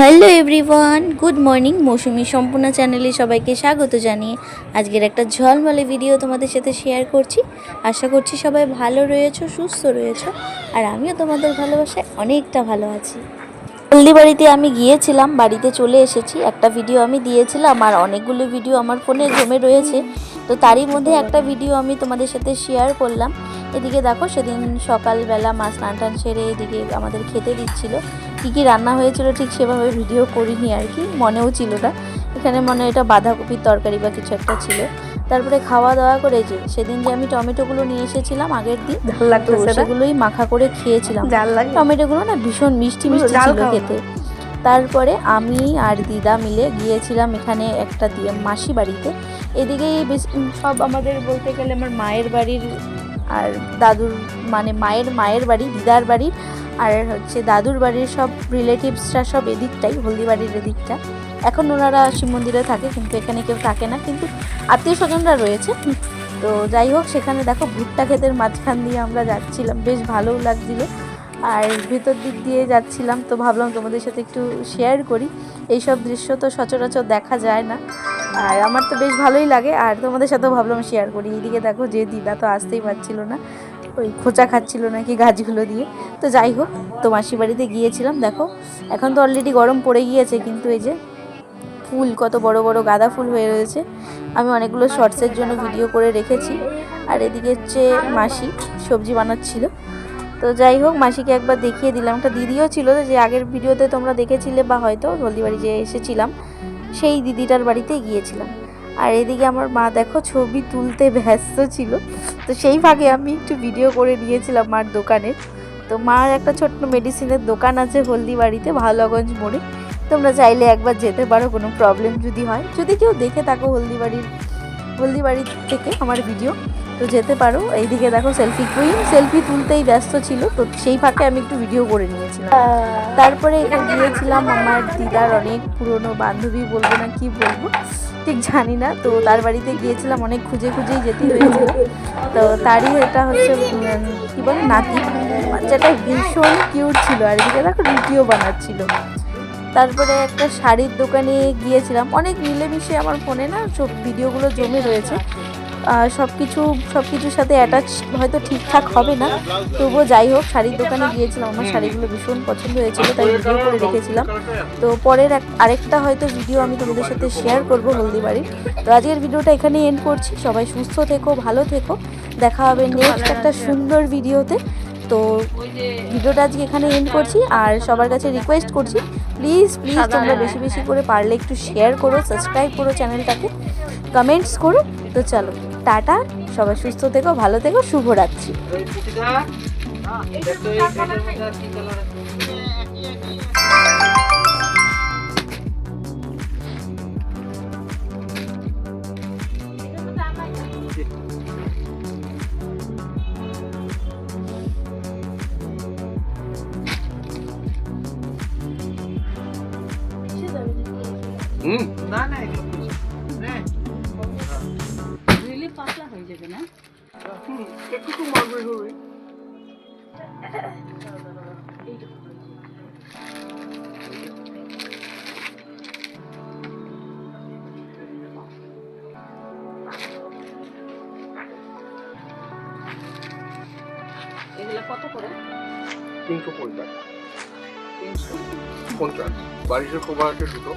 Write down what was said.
Hello everyone, good morning. Mousumi সম্পূর্ণ চ্যানেলে সবাইকে স্বাগত জানিয়ে আজকের একটা ঝলমলে ভিডিও তোমাদের সাথে শেয়ার করছি। আশা করছি সবাই ভালো রয়েছো, সুস্থ রয়েছো, আর আমিও তোমাদের ভালোবাসায় অনেকটা ভালো আছি। হলদিবাড়িতে আমি গিয়েছিলাম, বাড়িতে চলে এসেছি। একটা ভিডিও আমি দিয়েছিলাম আর অনেকগুলো ভিডিও আমার ফোনে জমে রয়েছে। তো তারই মধ্যে একটা ভিডিও আমি তোমাদের সাথে শেয়ার করলাম। এদিকে দেখো সেদিন সকালবেলা মা স্নান টান সেরে এদিকে আমাদের খেতে দিচ্ছিল। কী কী রান্না হয়েছিল ঠিক সেভাবে ভিডিও করিনি আর কি, মনেও ছিল না। এখানে মনে হয় এটা বাঁধাকপির তরকারি বা কিছু একটা ছিল। তারপরে খাওয়া দাওয়া করে যে সেদিন যে আমি টমেটোগুলো নিয়ে এসেছিলাম আগের দিন সেগুলোই মাখা করে খেয়েছিলাম। টমেটোগুলো না ভীষণ মিষ্টি মিষ্টি ছিল খেতে। তারপরে আমি আর দিদা মিলে গিয়েছিলাম এখানে একটা দিয়ে মাসি বাড়িতে। উম, সব আমাদের বলতে গেলে আমার মায়ের বাড়ির আর দাদুর মানে মায়ের মায়ের বাড়ি দিদার বাড়ির আর হচ্ছে দাদুর বাড়ির সব রিলেটিভসরা সব এদিকটাই হলদিবাড়ির এদিকটা। এখন ওনারা শিব মন্দিরে থাকে, কিন্তু এখানে কেউ থাকে না, কিন্তু আত্মীয় স্বজনরা রয়েছে। তো যাই হোক, সেখানে দেখো ভুট্টা ক্ষেতের মাঝখান দিয়ে আমরা যাচ্ছিলাম, বেশ ভালোও লাগছিল। আর ভিতর দিক দিয়ে যাচ্ছিলাম, তো ভাবলাম তোমাদের সাথে একটু শেয়ার করি। এইসব দৃশ্য তো সচরাচর দেখা যায় না, আর আমার তো বেশ ভালোই লাগে। আর তোমাদের সাথেও ভাবলাম শেয়ার করি, এইদিকে দেখো যে দিদা তো আসতেই পারছিল না, ওই খোঁচা খাচ্ছিল নাকি গাছগুলো দিয়ে। তো যাই হোক তো মাসি বাড়িতে গিয়েছিলাম, দেখো, এখন তো অলরেডি গরম পড়ে গিয়েছে, কিন্তু এই যে ফুল, কত বড় বড় গাঁদা ফুল হয়ে রয়েছে। আমি অনেকগুলো শর্টসের জন্য ভিডিও করে রেখেছি। আর এদিকে হচ্ছে মাসি সবজি বানাচ্ছিল। তো যাই হোক, মাসিকে একবার দেখিয়ে দিলাম। একটা দিদিও ছিল যে আগের ভিডিওতে তোমরা দেখেছিলে বা হয়তো হলদিবাড়ি যে এসেছিলাম, সেই দিদিটার বাড়িতে গিয়েছিলাম। আর এদিকে আমার মা দেখো ছবি তুলতে ব্যস্ত ছিল। তো সেই ফাঁকে আমি একটু ভিডিও করে নিয়েছিলাম মার দোকানে তো মার একটা ছোট্ট মেডিসিনের দোকান আছে হলদিবাড়িতে, ভালোগঞ্জ মোড়ে। তোমরা চাইলে একবার যেতে পারো, কোনো প্রবলেম যদি হয়। যদি কেউ দেখে থাকো হলদিবাড়ির, হলদিবাড়ি থেকে আমার ভিডিও তো যেতে পারো। এইদিকে দেখো সেলফি কুইন সেলফি তুলতেই ব্যস্ত ছিল, তো সেই ফাঁকে আমি একটু ভিডিও করে নিয়েছিলাম। তারপরে গিয়েছিলাম আমার দিদার অনেক পুরনো বান্ধবী, বলব না কি বলব, ঠিক জানি না। তো তার বাড়িতে গিয়েছিলাম, অনেক খুঁজে খুঁজেই যেতে হয়েছিল। তো তারই এটা হচ্ছে কি বলে, নাতি। বাচ্চাটা ভীষণ কিউট ছিল, আর এদিকে দেখো রুটিও বানাচ্ছিল। তারপরে একটা শাড়ির দোকানে গিয়েছিলাম। অনেক মিলেমিশে আমার ফোনে না সব ভিডিওগুলো জমে রয়েছে। সব কিছু সব কিছুর সাথে অ্যাটাচ হয়তো ঠিকঠাক হবে না। তবুও যাই হোক, শাড়ির দোকানে গিয়েছিলাম। আমার শাড়িগুলো ভীষণ পছন্দ হয়েছিল, তাই ভিডিও করে রেখেছিলাম। তো পরের এক, আরেকটা হয়তো ভিডিও আমি তোমাদের সাথে শেয়ার করব হলদিবাড়ির। তো আজকের ভিডিওটা এখানেই এন্ড করছি। সবাই সুস্থ থেকো, ভালো থেকো। দেখা হবে নেক্সট একটা সুন্দর ভিডিওতে। তো ভিডিওটা আজকে এখানে এন্ড করছি। আর সবার কাছে রিকোয়েস্ট করছি প্লিজ প্লিজ তোমরা বেশি বেশি করে পারলে একটু শেয়ার করো সাবস্ক্রাইব করো চ্যানেলটাকে কমেন্টস করো। তো চলো টাটা। সবাই সুস্থ থেকো ভালো থেকো শুভ রাত্রি এগুলো কিছু না রিলি পাতলা হয়ে যাবে না? হুম একটু তো মারবে হবে। এগুলো কত করে? তিনশো পঞ্চাশ। তিনশো পঞ্চাশ। বারিশের কোভার আছে দুটো।